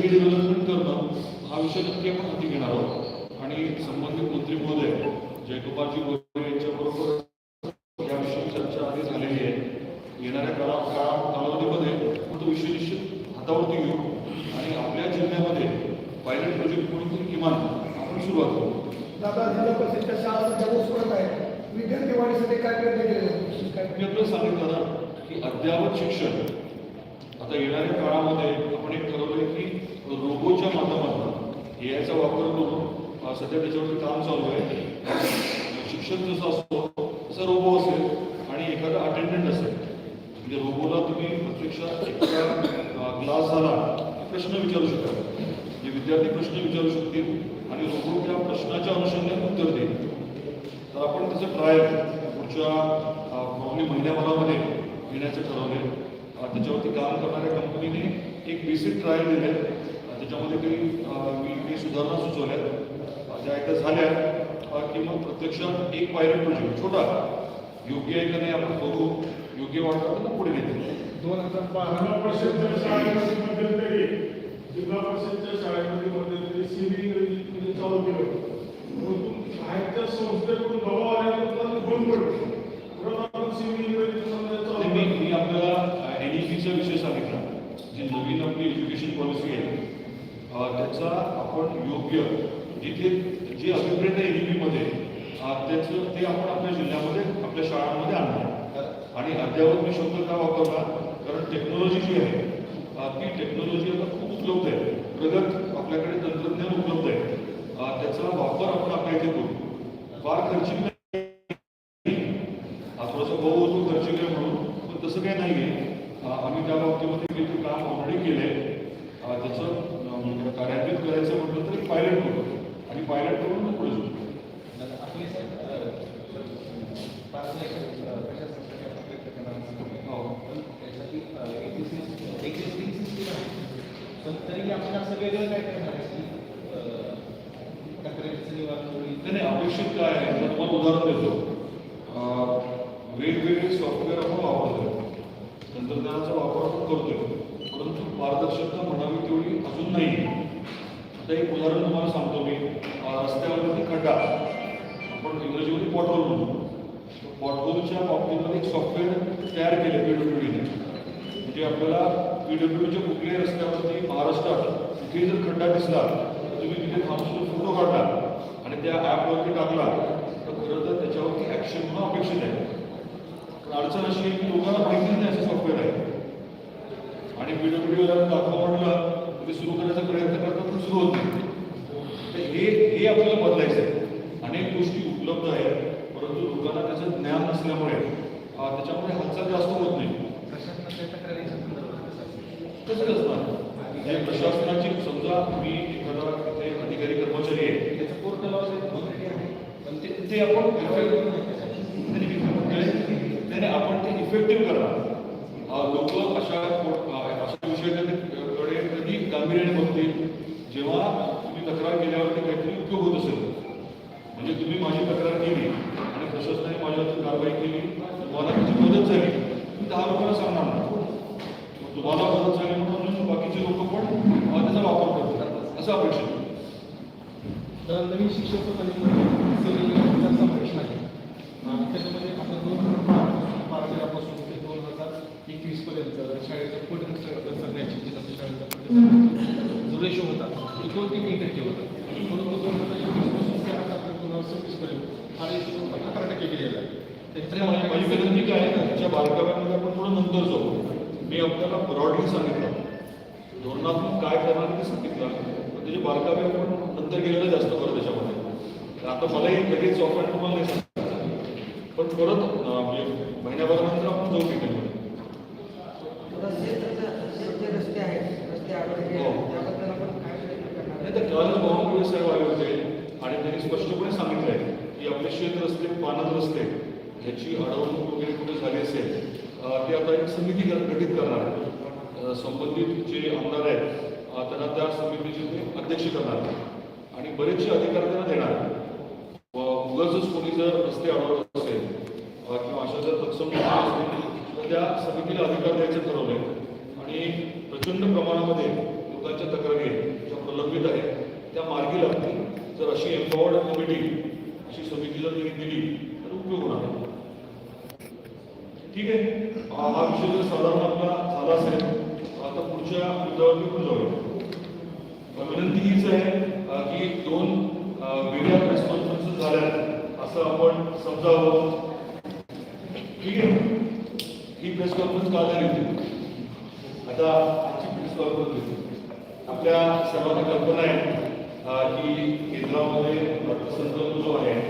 त्याचं रिडेव्हलपमेंट करणं हा विषय नक्की आपण हाती घेणार आहोत. आणि संबंधित मंत्री महोदय जयकुमारजी गोरे यांच्याबरोबर याविषयी चर्चा आधी झालेली आहे. येणाऱ्या काळा काळा कालावधीमध्ये तो विषय निश्चित हातावरती घेऊ. आणि आपल्या जिल्ह्यामध्ये पायलट प्रोजेक्ट म्हणून किमान आपण सुरुवात करू. दादा जिल्हा परिषदच्या शाळा सध्या ऊस पडत आहे विद्यार्थी वाढीसाठी काय प्रयत्न केले मी सांगितलं ना की अद्ययावत शिक्षण. आता येणाऱ्या काळामध्ये आपण एक ठरवलंय की रोबोच्या माध्यमातून ए आयचा वापर करून सध्या त्याच्यावरती काम चालू आहे. शिक्षक जसं असतो तसं रोबो असेल आणि एखादा अटेंडंट असेल. म्हणजे रोबोला तुम्ही प्रत्यक्षात एखादा ग्लास झाला प्रश्न विचारू शकता म्हणजे विद्यार्थी प्रश्न विचारू शकतील आणि रोबो त्या प्रश्नाच्या अनुषंगाने उत्तर देईल. तर आपण त्याचं ट्रायल पुढच्या पावणे महिन्याभरामध्ये घेण्याचं ठरवले त्याच्यावरती काम करणाऱ्या कंपनीने एक बेसिक ट्रायल दिले त्याच्यामध्ये काही मी काही सुधारणा सुचवल्या त्या एकदा झाल्या. की मग प्रत्यक्षात एक पायलट प्रोजेक्ट छोटा. योग्य आहे का नाही आपण बघू. योग्य वाटतं तर पुढे नेते. दोन हजार बारा जिल्हा परिषदच्या शाळेमध्ये मध्यंतरी जिल्हा परिषदच्या शाळेमध्ये मध्यंतरी सिव्हिल इंजिनिअरिंग चालू केलं. परंतु बाहेरच्या संस्थेकडून दबाव सिव्हिल इंजिनिअरिंगमध्ये आणि चालू मी आपल्याला एन ई पीचा विषय सांगितला. जी नवीन आपली एज्युकेशन पॉलिसी आहे त्याचा आपण योग्य जिथे जे अभिप्रेत आहे एन ई त्याचं ते आपण आपल्या जिल्ह्यामध्ये आपल्या शाळांमध्ये आणणार आणि अद्यावत मी शब्द का वापरला? कारण टेक्नॉलॉजी जी आहे ती टेक्नॉलॉजी आता खूप उपलब्ध आहे. प्रगत आपल्याकडे तंत्रज्ञान उपलब्ध आहे. त्याचा वापर आपण आपल्या इथे करू. फार खर्चिक थोडासा खर्चिक आहे म्हणून पण तसं काही नाही आहे आम्ही त्या बाबतीमध्ये काम ऑलरेडी केलं आहे त्याचं कार्यान्वित करायचं म्हटलं तर पायलट करू आणि पायलट करून मग पुढे जाऊ आपली. पण तरी आपण असं वेगळं काय करणार आहे की तक्रारीचं निवारण होईल नाही अपेक्षित काय आहे? तर तुम्हाला उदाहरण देतो. वेगवेगळे सॉफ्टवेअर आपण वापरतोय. तंत्रज्ञानाचा वापर आपण करतोय. पारदर्शकता म्हणावी तेवढी अजून नाही. आता एक उदाहरण तुम्हाला सांगतो मी. रस्त्यावरती खड्डा. आपण इंग्रजीमध्ये पॉटहोल म्हणतो. पॉटहोलच्या बाबतीमध्ये एक सॉफ्टवेअर तयार केले पीडब्ल्यूडीने म्हणजे आपल्याला पीडब्ल्यूडीच्या कुठल्याही रस्त्यावरती महाराष्ट्रात कुठेही जर खड्डा दिसला तर तुम्ही तिथे थांबून फोटो काढला आणि त्या ॲपवरती टाकला तर खरं तर त्याच्यावरती ॲक्शन होणं अपेक्षित आहे. अडचण अशी आहे की लोकांना माहिती नाही असं सॉफ्टवेअर आहे. आणि पीडब्ल्यूडीला दाखवा म्हटलं तर ते सुरू करण्याचा प्रयत्न करतात पण सुरू होत नाही. तर हे हे आपल्याला बदलायचं आहे अनेक गोष्टी उपलब्ध आहेत परंतु लोकांना त्याचं ज्ञान नसल्यामुळे अं, त्याच्यामध्ये हालचाल जास्त होत नाही. कसं असणार म्हणजे प्रशासनाची समजा मी एखादा तिथे अधिकारी कर्मचारी आहे. त्याचं आहे पण ते ते आपण नाही, आपण ते इफेक्टिव्ह करणार लोक अशा अं, जेव्हा तुम्ही तक्रार केल्यावरती काहीतरी उपयोग होत असेल म्हणजे तुम्ही माझी तक्रार केली आणि प्रशासनाने माझ्यावरती कारवाई केली तुम्हाला त्याची मदत झाली मी दहा लोकांना सांगणार ना तुम्हाला मदत झाली म्हणून बाकीचे लोक पण त्याचा वापर करतात असं अपेक्षित तर नवीन शिक्षक प्रणालीमध्ये समावेश आहे. त्याच्यामध्ये आपण दोन हजार बारा बारा तेरापासून ते दोन हजार एकवीस पर्यंत शाळेचं पट करण्याची जे आपल्या शाळेचा पट जो रेशो होता तो दोन ते तीन टक्के होता? परंतु दोन हजार एकवीसपासून ते आता आपण दोन हजार सव्वीस पर्यंत. हा रेशो अकरा टक्के गेलेला आहे. त्याच्यामुळे काय ना त्याच्या बारकाव्यामध्ये आपण थोडं नंतर जाऊ. मी आपल्याला ब्रॉडली सांगितलं. धोरणात्मक काय करणार ते सांगितलं. पण त्याचे बारकावे आपण नंतर गेलेलं जास्त करू त्याच्यामध्ये. तर आता मलाही लगेच ऑफर तुम्हाला नाही सांगितलं पण परत म्हणजे महिन्याभरानंतर आपण जाऊ जे रस्ते आहेत हो. नाही तर बावनकुळे साहेब आले होते. आणि त्यांनी स्पष्टपणे सांगितलंय की आपले शेत रस्ते पानद रस्ते ह्याची अडवणूक वगैरे कुठे झाली असेल ते आता एक समिती गठीत करणार आहे. संबंधित जे आमदार आहेत त्यांना त्या समितीचे ते अध्यक्ष करणार. आणि बरेचसे अधिकार त्यांना देणार उगाचच कोणी जर रस्ते अडवत असेल किंवा अशा जर तत्सम त्या समितीला अधिकार द्यायचं ठरवलंय. आणि प्रचंड प्रमाणामध्ये लोकांच्या तक्रारी आहेत ज्या प्रलंबित आहेत. त्या मार्गी लागतील जर अशी एम्पॉवर्ड कमिटी अशी समिती जर त्यांनी दिली तर उपयोग होणार ठीक आहे? हा विषय जर साधारण आपला झाला असेल आता पुढच्या मुद्द्यावर मी पुढे विनंती हीच आहे की दोन वेगळ्या प्रेस कॉन्फरन्स झाल्यात असं आपण समजावं. ठीक आहे? ही प्रेस कॉन्फरन्स का झाली होती? आता आपल्या सर्वांना कल्पना आहे की केंद्रामध्ये अर्थसंकल्प जो आहे